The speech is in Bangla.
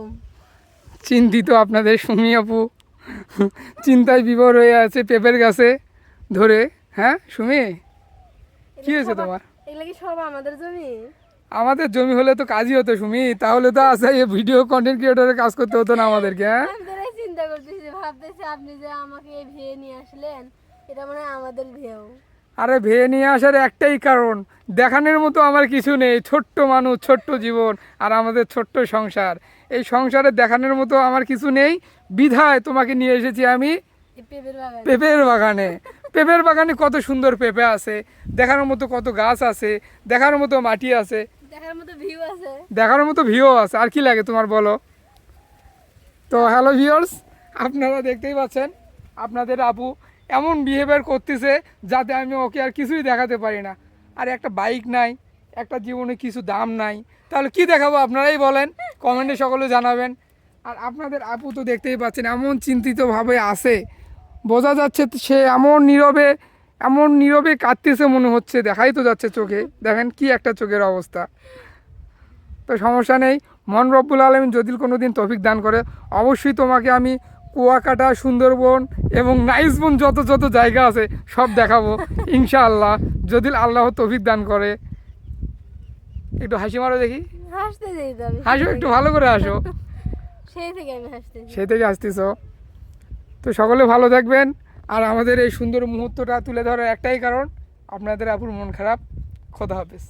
আলাইকুম চিন্তিত আপনাদের সুমি আপু। চিন্তায় বিভোর হয়ে আছে পেঁপের গাছে ধরে। হ্যাঁ সুমি? কি হয়েছে তোমার? এগুলো কি সব আমাদের জমি? আমাদের জমি হলে তো কাজই হতো সুমি। তাহলে তো আসা এই ভিডিও কন্টেন্ট ক্রিয়েটরের কাজ করতে হতো না আমাদেরকে হ্যাঁ? চিন্তা করতেছি ভাবতেছি আপনি যে আমাকে এই ভিয়ে নিয়ে আসলেন এটা মানে আমাদের ভিয়েও আরে ভেয়ে নিয়ে আসার একটাই কারণ দেখানোর মতো আমার কিছু নেই ছোট্ট মানুষ ছোট্ট জীবন আর আমাদের ছোট্ট সংসার। এই সংসারে দেখানোর মতো আমার কিছু নেই। বিধায় তোমাকে নিয়ে এসেছি আমি পেঁপের বাগানে। পেঁপের বাগানে। কত সুন্দর পেঁপে আছে দেখানোর মতো কত গাছ আছে দেখার মতো মাটি আছে। দেখার মতো ভিউ আছে। দেখার মতো ভিউ আছে। আর কি লাগে তোমার বলো? তো হ্যালো ভিউয়ার্স আপনারা দেখতেই পাচ্ছেন আপনাদের আপু এমন বিহেভিয়ার করতেছে যাতে আমি ওকে আর কিছুই দেখাতে পারি না। আর একটা বাইক নাই, একটা জীবনে কিছু দাম নাই। তাহলে কি দেখাবো আপনারাই বলেন কমেন্টে সকলে জানাবেন। আর আপনাদের আপু তো দেখতেই পাচ্ছেন, এমন চিন্তিতভাবে আছে। বোঝা যাচ্ছে সে এমন নীরবে এমন নীরবে কাঁদতেছে মনে হচ্ছে, দেখাই তো যাচ্ছে চোখে। দেখেন কি একটা চোখের অবস্থা। তো সমস্যা নেই মন রব্বুল আলম যদি কোনো দিন তফিক দান করে, অবশ্যই তোমাকে আমি কুয়াকাটা সুন্দরবন এবং নাইসবন যত যত জায়গা আছে সব দেখাবো ইনশাআল্লাহ। যদি আল্লাহ তফিক দান করে। একটু হাসি মারো দেখি। হাসো একটু ভালো করে হাসো। থেকে সেই থেকে আসতেছ তো সকলে ভালো থাকবেন। আর আমাদের এই সুন্দর মুহূর্তটা তুলে ধরার একটাই কারণ আপনাদের আপুর মন খারাপ। খোদা হাফেজ।